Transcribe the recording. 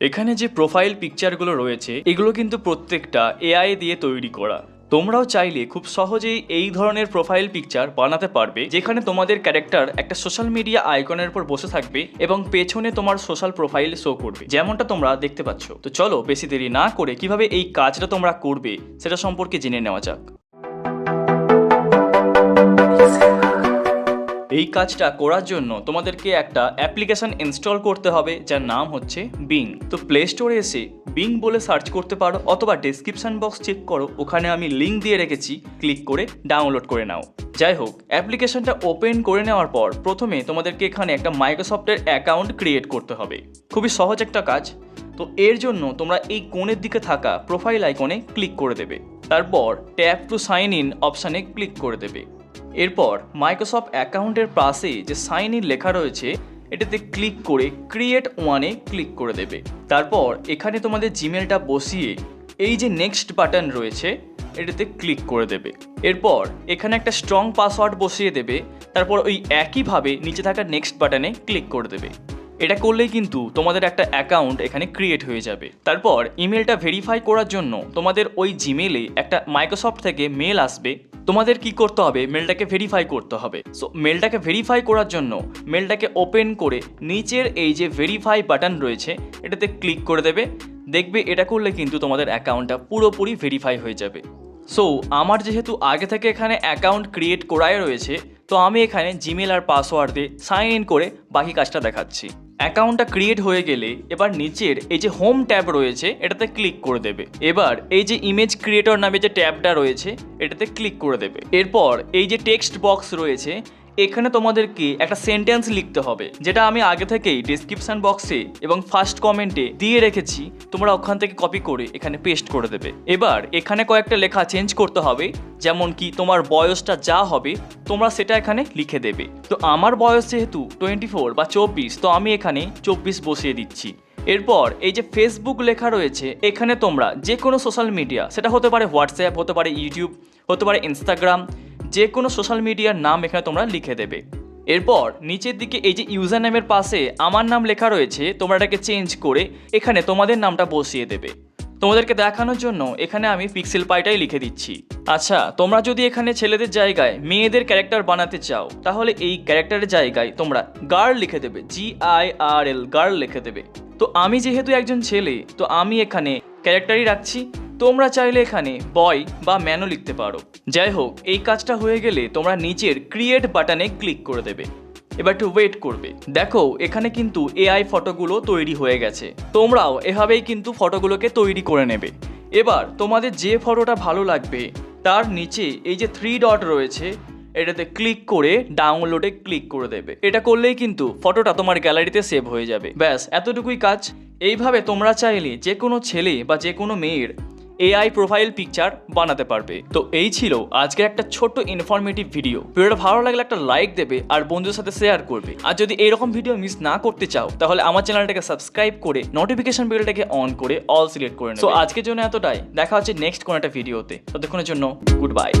এখানে যে প্রোফাইল পিকচারগুলো রয়েছে, এগুলো কিন্তু প্রত্যেকটা এআই দিয়ে তৈরি করা। তোমরাও চাইলে খুব সহজেই এই ধরনের প্রোফাইল পিকচার বানাতে পারবে, যেখানে তোমাদের ক্যারেক্টার একটা সোশ্যাল মিডিয়া আইকনের উপর বসে থাকবে এবং পেছনে তোমার সোশ্যাল প্রোফাইল শো করবে, যেমনটা তোমরা দেখতে পাচ্ছ। তো চলো, বেশি দেরি না করে কীভাবে এই কাজটা তোমরা করবে, সেটা সম্পর্কে জেনে নেওয়া যাক। এই কাজটা করার জন্য তোমাদেরকে একটা অ্যাপ্লিকেশন ইনস্টল করতে হবে, যার নাম হচ্ছে বিং তো প্লে স্টোরে এসে বিং বলে সার্চ করতে পারো অথবা ডেসক্রিপশন বক্স চেক করো, ওখানে আমি লিঙ্ক দিয়ে রেখেছি ক্লিক করে ডাউনলোড করে নাও। যাই হোক অ্যাপ্লিকেশনটা ওপেন করে নেওয়ার পর প্রথমে তোমাদেরকে এখানে একটা মাইক্রোসফটের অ্যাকাউন্ট ক্রিয়েট করতে হবে। খুবই সহজ একটা কাজ। তো এর জন্য তোমরা এই কোণের দিকে থাকা প্রোফাইল আইকনে ক্লিক করে দেবে। তারপর ট্যাপ টু সাইন ইন অপশানে ক্লিক করে দেবে। এরপর মাইক্রোসফট অ্যাকাউন্টের পাশে যে সাইন ইন লেখা রয়েছে, এটাতে ক্লিক করে ক্রিয়েট ওয়ানে ক্লিক করে দেবে। তারপর এখানে তোমাদের জিমেলটা বসিয়ে এই যে নেক্সট বাটন রয়েছে, এটাতে ক্লিক করে দেবে। এরপর এখানে একটা স্ট্রং পাসওয়ার্ড বসিয়ে দেবে, তারপর ওই একইভাবে নিচে থাকা নেক্সট বাটনে ক্লিক করে দেবে। এটা করলেই কিন্তু তোমাদের একটা অ্যাকাউন্ট এখানে ক্রিয়েট হয়ে যাবে। তারপর ইমেলটা ভেরিফাই করার জন্য তোমাদের ওই জিমেলে একটা মাইক্রোসফট থেকে মেল আসবে তোমাদের কি করতে হবে? মেলটাকে ভেরিফাই করতে হবে। সো মেলটাকে ভেরিফাই করার জন্য মেলটাকে ওপেন করে নিচের এই যে ভেরিফাই বাটন রয়েছে, এটাতে ক্লিক করে দেবে। দেখবে এটা করলে কিন্তু তোমাদের অ্যাকাউন্টটা পুরোপুরি ভেরিফাই হয়ে যাবে। সো আমার যেহেতু আগে থেকে এখানে অ্যাকাউন্ট ক্রিয়েট করাই রয়েছে তো আমি এখানে জিমেল আর পাসওয়ার্ড দিয়ে সাইন ইন করে বাকি কাজটা দেখাচ্ছি। অ্যাকাউন্টটা ক্রিয়েট হয়ে গেলে এবার নিচের এই যে হোম ট্যাব রয়েছে, এটাতে ক্লিক করে দেবে। এবার এই যে ইমেজ ক্রিয়েটর নামে যে ট্যাবটা রয়েছে, এটাতে ক্লিক করে দেবে। এরপর এই যে টেক্সট বক্স রয়েছে এখানে তোমাদেরকে একটা সেন্টেন্স লিখতে হবে, যেটা আমি আগে থেকেই ডিসক্রিপশন বক্সে এবং ফার্স্ট কমেন্টে দিয়ে রেখেছি। তোমরা ওখান থেকে কপি করে এখানে পেস্ট করে দেবে। এবার এখানে কয়েকটা লেখা চেঞ্জ করতে হবে, যেমন কি তোমার বয়সটা যা হবে, তোমরা সেটা এখানে লিখে দেবে। তো আমার বয়স যেহেতু টোয়েন্টি ফোর বা চব্বিশ, তো আমি এখানে চব্বিশ বসিয়ে দিচ্ছি। এরপর এই যে ফেসবুক লেখা রয়েছে, এখানে তোমরা যে কোনো সোশ্যাল মিডিয়া সেটা হতে পারে হোয়াটসঅ্যাপ হতে পারে ইউটিউব হতে পারে ইনস্টাগ্রাম যে কোনো সোশ্যাল মিডিয়ার নাম এখানে তোমরা লিখে দেবে। এরপর নিচের দিকে এই যে ইউজার নেমের পাশে আমার নাম লেখা রয়েছে, তোমরা এটাকে চেঞ্জ করে এখানে তোমাদের নামটা বসিয়ে দেবে। তোমাদেরকে দেখানোর জন্য এখানে আমি পিক্সেল পাইটাই লিখে দিচ্ছি। আচ্ছা তোমরা যদি এখানে ছেলেদের জায়গায় মেয়েদের ক্যারেক্টার বানাতে চাও, তাহলে এই ক্যারেক্টারের জায়গায় তোমরা গার্ল লিখে দেবে G I R L girl লিখে দেবে। তো আমি যেহেতু একজন ছেলে, তো আমি এখানে ক্যারেক্টারই রাখছি। তোমরা চাইলে এখানে বয় বা ম্যানও লিখতে পারো। যাই হোক এই কাজটা হয়ে গেলে তোমরা নিচের ক্রিয়েট বাটনে ক্লিক করে দেবে। এবার একটু ওয়েট করবে। দেখো, এখানে কিন্তু এআই ফটোগুলো তৈরি হয়ে গেছে। তোমরাও এভাবেই কিন্তু ফটোগুলোকে তৈরি করে নেবে। এবার তোমাদের যে ফটোটা ভালো লাগবে, তার নিচে এই যে থ্রি ডট রয়েছে, এটাতে ক্লিক করে ডাউনলোডে ক্লিক করে দেবে। এটা করলেই কিন্তু ফটোটা তোমার গ্যালারিতে সেভ হয়ে যাবে। ব্যাস, এতটুকুই কাজ। এইভাবে তোমরা চাইলে যে কোনো ছেলে বা যে কোনো মেয়ের এআই প্রোফাইল পিকচার বানাতে পারবে। তো এই ছিল আজকের একটা ছোট্ট ইনফরমেটিভ ভিডিও ভিডিওটা ভালো লাগলে একটা লাইক দেবে আর বন্ধুর সাথে শেয়ার করবে। আর যদি এরকম ভিডিও মিস না করতে চাও, তাহলে আমার চ্যানেলটাকে সাবস্ক্রাইব করে নোটিফিকেশন বেলটাকে অন করে অল সিলেক্ট করে নেবে। তো আজকের জন্য এতটাই। দেখা হচ্ছে নেক্সট কোনো একটা ভিডিওতে ততক্ষণের জন্য গুড বাই